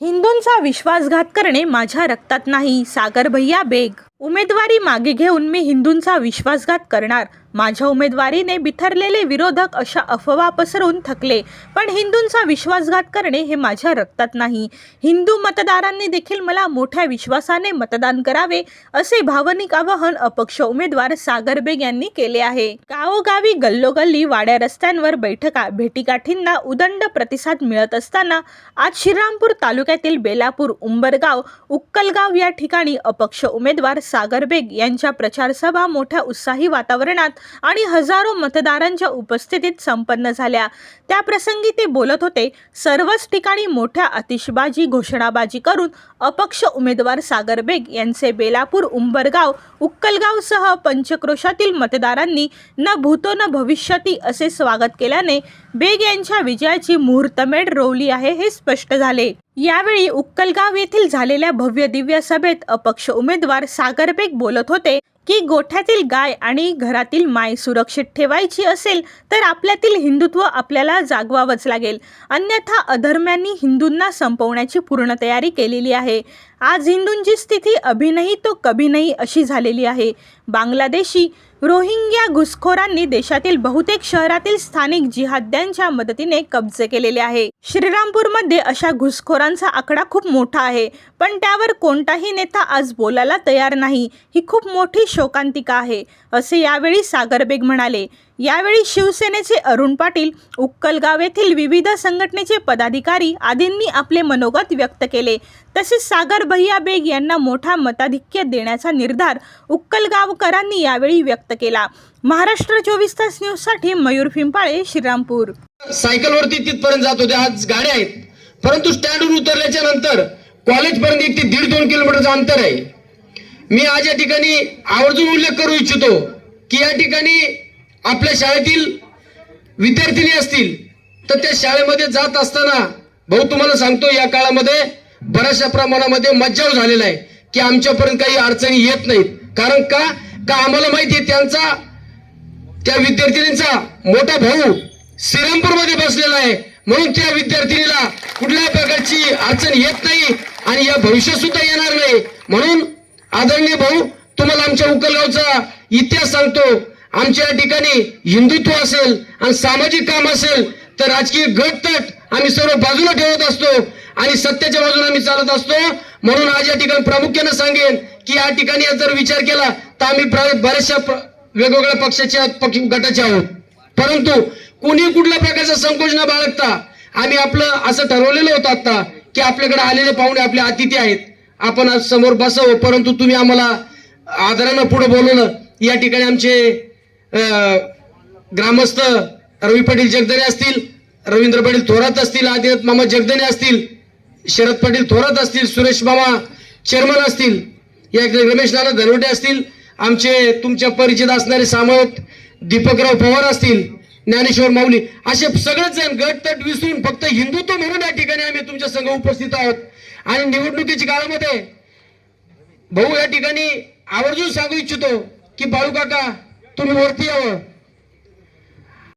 हिंदूंचा विश्वासघात करणे माझ्या रक्तात नाही सागर भैया बेग. उमेदवारी मागे घेऊन मी हिंदूंचा विश्वासघात करणार. माझ्या उमेदवारीने बिथरलेले विरोधक अशा अफवा पसरवून थकले. पण हिंदूंचा विश्वासघात करणे हे माझ्या रक्तात नाही. हिंदू मतदारांनी देखील मला मोठ्या विश्वासाने मतदान करावे असे भावनिक आवाहन अपक्ष उमेदवार सागर बेग यांनी केले आहे. गावोगावी गल्लोगल्ली वाड्या रस्त्यांवर बैठका भेटीगाठींना उदंड प्रतिसाद मिळत असताना आज श्रीरामपूर तालुक्यातील बेलापूर उंबरगाव उक्कलगाव या ठिकाणी अपक्ष उमेदवार सागर बेग यांच्या प्रचारसभा मोठ्या उत्साही वातावरणात आणि हजारो मतदारांच्या उपस्थितीत संपन्न झाल्या. त्याप्रसंगी ते बोलत होते सर्वच ठिकाणी मोठ्या आतिषबाजी घोषणाबाजी करून अपक्ष उमेदवार सागर बेग यांचे बेलापूर उंबरगाव उक्कलगावसह पंचक्रोशातील मतदारांनी न भूतो न भविष्यती असे स्वागत केल्याने बेग यांच्या विजयाची मुहूर्तमेढ रोवली आहे हे स्पष्ट झाले. यावेळी उक्कलगाव येथील झालेल्या भव्य दिव्य सभेत अपक्ष उमेदवार सागर बेग बोलत होते. की गोठ्यातील गाय आणि घरातील माय सुरक्षित ठेवायची असेल तर आपल्यातील हिंदुत्व आपल्याला जागवावंच लागेल. अन्यथा अधर्म्यांनी हिंदूंना संपवण्याची पूर्ण तयारी केलेली आहे. आज हिंदूंची स्थिती अभिनही तो कभी नाही अशी झालेली आहे. बांगलादेशी रोहिंग्या घुसखोरांनी देशातील बहुतेक शहरातील स्थानिक जिहाद्यांच्या मदतीने कब्जे केलेले आहे. श्रीरामपूरमध्ये अशा घुसखोरांचा आकडा खूप मोठा आहे पण त्यावर कोणताही नेता आज बोलायला तयार नाही. ही खूप मोठी शोकांतिका आहे असे यावेळी सागरबेग म्हणाले. यावेळी शिवसेनेचे अरुण पाटील उक्कलगाव येथील विविध संघटनेचे पदाधिकारी आदींनी आपले मनोगत व्यक्त केले. तसेच सागर भैया बेग यांना मोठा मताधिक्य देण्याचा निर्धार उक्कलगावकरांनी यावेळी व्यक्त केला. महाराष्ट्र चोवीस तास न्यूजसाठी मयूर फिंपाळे श्रीरामपूर. सायकलवरती तिथपर्यंत जात होते. आज गाड्या आहेत. परंतु स्टँडवर उतरल्याच्या नंतर कॉलेजपर्यंत एक ते दीड दोन किलोमीटरचं अंतर आहे. मी आज या ठिकाणी आवर्जून उल्लेख करू इच्छितो की या ठिकाणी आपल्या शाळेतील विद्यार्थिनी असतील तर त्या शाळेमध्ये जात असताना भाऊ तुम्हाला सांगतो या काळामध्ये बऱ्याचशा प्रमाणामध्ये मज्जाव झालेला आहे की आमच्यापर्यंत काही अडचणी येत नाहीत. कारण का? का आम्हाला माहिती आहे त्यांचा त्या विद्यार्थिनींचा मोठा भाऊ श्रीरामपूरमध्ये बसलेला आहे. म्हणून त्या विद्यार्थिनीला कुठल्याही प्रकारची अडचण येत नाही आणि या भविष्यात सुद्धा येणार नाही. म्हणून आदरणीय भाऊ तुम्हाला आमच्या उकलगावचा इतिहास सांगतो. आमच्या या ठिकाणी हिंदुत्व असेल आणि सामाजिक काम असेल तर राजकीय गटतट आम्ही सर्व बाजूला ठेवत असतो आणि सत्याच्या बाजूने आम्ही चालत असतो. म्हणून आज या ठिकाणी प्रामुख्यानं सांगेन की या ठिकाणी जर विचार केला तर आम्ही बऱ्याचशा वेगवेगळ्या पक्षाच्या पक्ष गटाचे आहोत. परंतु कुणी कुठल्या प्रकारचा संकोच न बाळगता आम्ही आपलं असं ठरवलेलं होतं आता की आपल्याकडे आलेले पाहुणे आपले अतिथी आहेत. आपण आज समोर बसावं परंतु तुम्ही आम्हाला आदरानं पुढे बोलवलं. या ठिकाणी आमचे ग्रामस्थ रवी पाटील जगदने असतील रवींद्र पाटील थोरात असतील आदिनाथ मामा जगदने असतील शरद पाटील थोरात असतील सुरेश मामा चेअरमन असतील या रमेश नाना धनवटे असतील आमचे तुमच्या परिचित असणारे सामंत दीपकराव पवार असतील ज्ञानेश्वर माऊली असे सगळेच जण गट तट विसरून फक्त हिंदुत्व म्हणून या ठिकाणी आम्ही तुमच्या संघ उपस्थित आहोत. आणि निवडणुकीच्या काळामध्ये भाऊ या ठिकाणी आवर्जून सांगू इच्छितो की बाळू काका तुम्ही वरती यावं.